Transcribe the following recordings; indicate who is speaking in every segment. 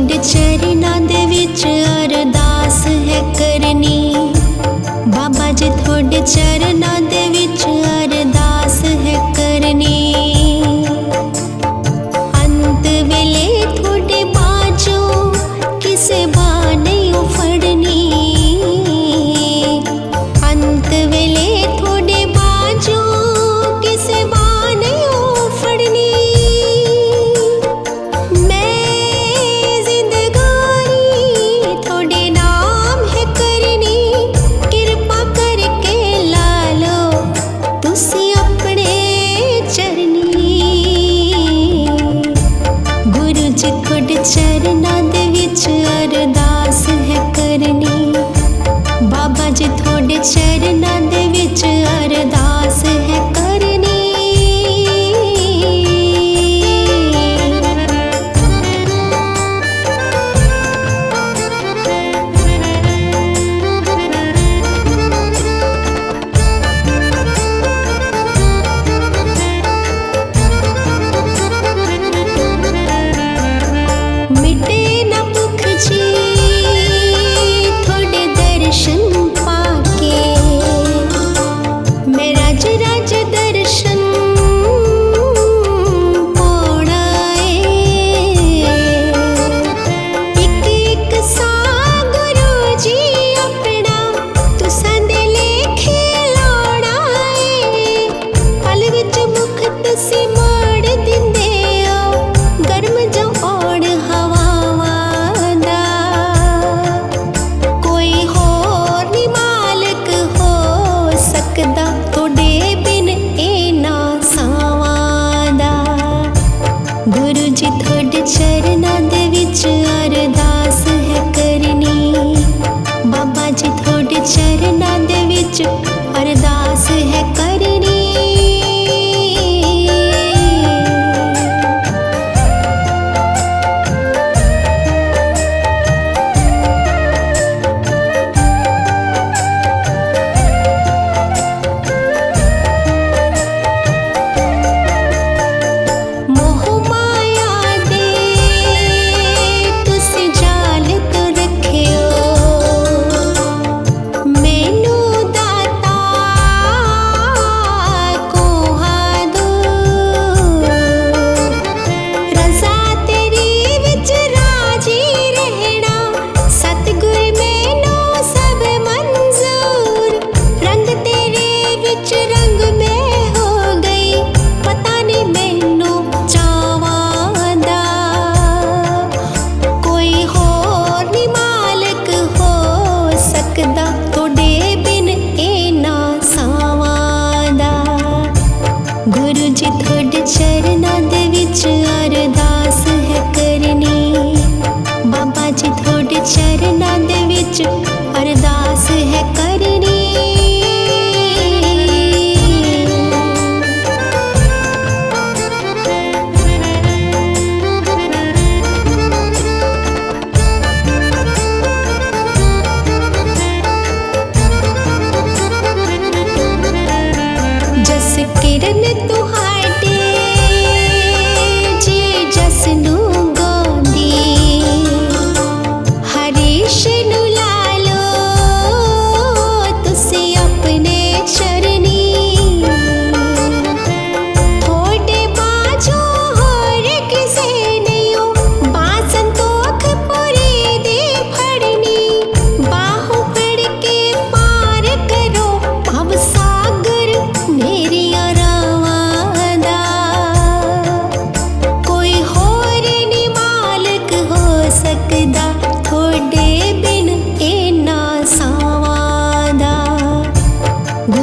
Speaker 1: ਤੁਹਾਡੇ ਚਰਨਾਂ ਦੇ ਵਿੱਚ ਅਰਦਾਸ ਹੈ ਕਰਨੀ। ਬਾਬਾ ਜੀ ਤੁਹਾਡੇ ਚਰਨਾਂ ਦੇ ਚਰਨਾਂ ਦੇ ਵਿੱਚ ਅਰਦਾਸ ਹੈ ਕਰਨੀ। ਬਾਬਾ ਜੀ ਤੁਹਾਡੇ ਚਰਨਾਂ ਦੇ ਵਿੱਚ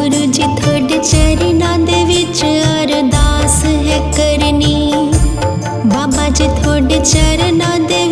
Speaker 1: ਗੁਰੂ ਜੀ ਤੁਹਾਡੇ ਚਰਨਾਂ ਦੇ ਵਿੱਚ ਅਰਦਾਸ ਹੈ ਕਰਨੀ। ਬਾਬਾ ਜੀ ਤੁਹਾਡੇ ਚਰਨਾਂ ਦੇ